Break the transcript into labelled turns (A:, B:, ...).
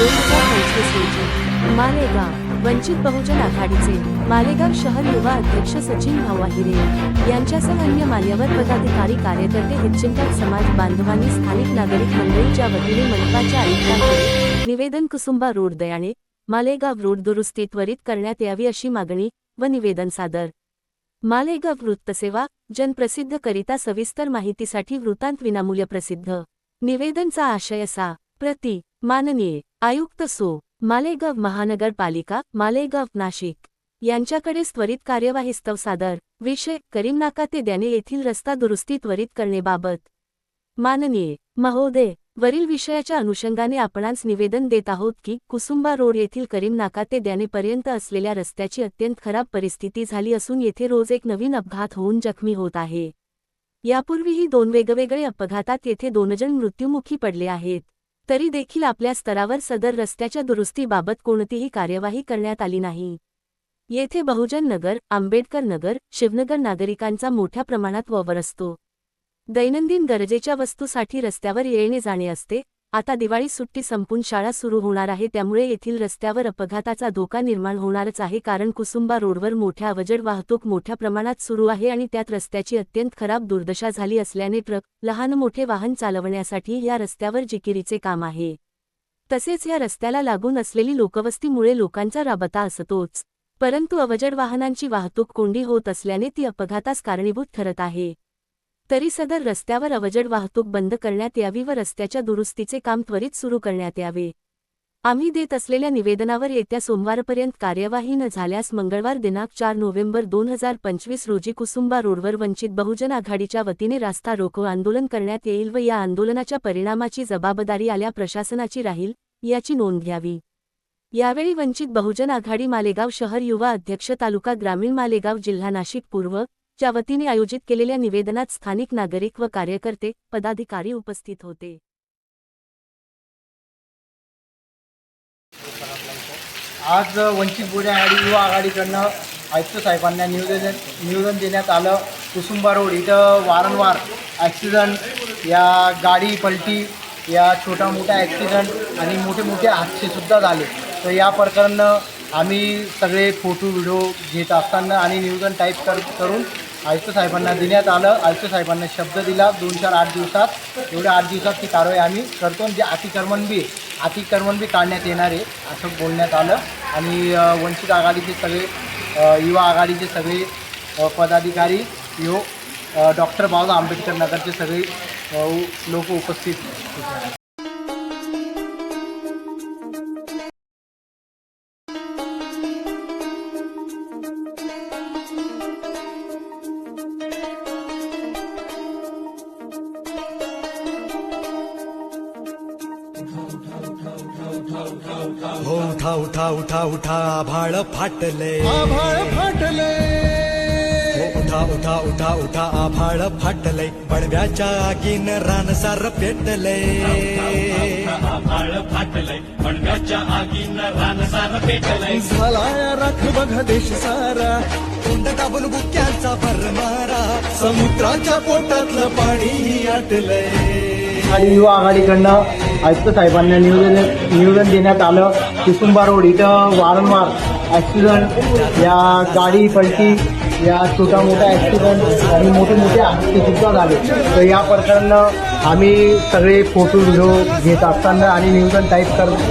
A: दोन हजार पंचवीस रोजी मालेगाव वंचित बहुजन आघाडीचे मालेगाव शहर युवा अध्यक्ष सचिन भाऊ आहिरे यांच्यासह अन्य मान्यवर पदाधिकारी कार्यकर्ते हितचिंतक समाज बांधवांनी स्थानिक नागरिक मंडळीच्या वतीने मनपाच्या आयुक्तांकडे निवेदन कुसुंबा रोड दयाने मालेगाव रोड दुरुस्ती त्वरित करण्यात यावी अशी मागणी व निवेदन सादर. मालेगाव वृत्तसेवा जनप्रसिद्ध करिता सविस्तर माहितीसाठी वृत्तांत विनामूल्य प्रसिद्ध. निवेदनचा आशय असा प्रति माननीय आयुक्त सो. मालेगाव महानगरपालिका मालेगाव नाशिक यांच्याकडे त्वरित कार्यवाहीस्तव सादर विषय करीमनाका ते द्याने येथील रस्ता दुरुस्ती त्वरित करणेबाबत माननीय महोदय वरील विषयाच्या अनुषंगाने आपणास निवेदन देत आहोत की कुसुंबा रोड येथील करीमनाका ते द्यानेपर्यंत असलेल्या रस्त्याची अत्यंत खराब परिस्थिती झाली असून येथे रोज एक नवीन अपघात होऊन जखमी होत आहे. यापूर्वीही दोन वेगवेगळे अपघातात येथे दोनजण मृत्युमुखी पडले आहेत. तरी देखील आपल्या स्तरावर सदर रस्त्याच्या दुरुस्तीबाबत कोणतीही कार्यवाही करण्यात आली नाही. येथे बहुजन नगर आंबेडकर नगर शिवनगर नागरिकांचा मोठ्या प्रमाणात वावर असतो. दैनंदिन गरजेच्या वस्तूसाठी रस्त्यावर येणे जाणे असते आता दिवाळी सुट्टी संपून शाळा सुरू होणार आहे त्यामुळे येथील रस्त्यावर अपघाताचा धोका निर्माण होणारच आहे कारण कुसुंबा रोडवर मोठ्या अवजड वाहतूक मोठ्या प्रमाणात सुरू आहे आणि त्यात रस्त्याची अत्यंत खराब दुर्दशा झाली असल्याने ट्रक लहान मोठे वाहन चालवण्यासाठी या रस्त्यावर जिकिरीचे काम आहे. तसेच या रस्त्याला लागून असलेली लोकवस्तीमुळे लोकांचा राबता असतोच. परंतु अवजड वाहनांची वाहतूक कोंडी होत असल्याने ती अपघातास कारणीभूत ठरत आहे. तरी सदर रस्त्यावर अवजड वाहतूक बंद करण्यात यावी व रस्त्याच्या दुरुस्तीचे काम त्वरित सुरू करण्यात यावे. आम्ही देत असलेल्या निवेदनावर येत्या सोमवारपर्यंत कार्यवाही न झाल्यास मंगळवार दिनांक चार नोव्हेंबर दोन हजार पंचवीस रोजी कुसुंबा रोडवर वंचित बहुजन आघाडीच्या वतीने रास्ता रोको आंदोलन करण्यात येईल व या आंदोलनाच्या परिणामाची जबाबदारी आल्या प्रशासनाची राहील याची नोंद घ्यावी. यावेळी वंचित बहुजन आघाडी मालेगाव शहर युवा अध्यक्ष तालुका ग्रामीण मालेगाव जिल्हा नाशिक पूर्व च्या वतीने आयोजित केलेल्या निवेदनात स्थानिक नागरिक व कार्यकर्ते पदाधिकारी उपस्थित होते.
B: आज वंचित बहुजन आघाडी युवा आघाडीकडनं आयुक्त साहेबांना निवेदन निवेदन देण्यात आलं. कुसुंबा रोड इथं वारंवार ॲक्सिडंट या गाडी पलटी या छोटा मोठा ॲक्सिडंट आणि मोठे मोठे हादसेसुद्धा झाले. तर या प्रकरणं आम्ही सगळे फोटो व्हिडिओ घेत असताना आणि निवेदन टाईप कर करून आयुक्त साहेबांना देण्यात आलं. आयुक्त साहेबांना शब्द दिला. दोन चार आठ दिवसात एवढ्या आठ दिवसात ती कारवाई आम्ही करतो आणि जे अतिक्रमण बी अतिक्रमण बी काढण्यात येणार आहे असं बोलण्यात आलं. आणि वंचित आघाडीचे सगळे युवा आघाडीचे सगळे पदाधिकारी यो डॉक्टर बाबासाहेब आंबेडकर नगरचे सगळे लोक उपस्थित होते.
C: हो उठा उठा उठा उठा आभाळ फाटले.
D: आभाळ फाटले.
C: हो उठा उठा उठा उठा आभाळ फाटले. पडव्याच्या आगीन रानसार पेटले.
D: झाला या राख बघा देश सारा.
C: तोंड दाबून बुक्यांचा भरमारा.
D: समुद्राच्या पोटातलं पाणी आटलंय.
B: आणि युवा आघाडीकडनं आयुक्त साहेबांना निवेदन निवेदन देण्यात आलं. किसुंबा रोड इथं वारंवार ॲक्सिडंट या गाडी पलटी या छोटा मोठा ॲक्सिडंट आणि मोठे मोठे सुद्धा झाले. तर या प्रकरणानं आम्ही सगळे फोटो व्हिडिओ घेत असताना आणि निवेदन टाईप कर करून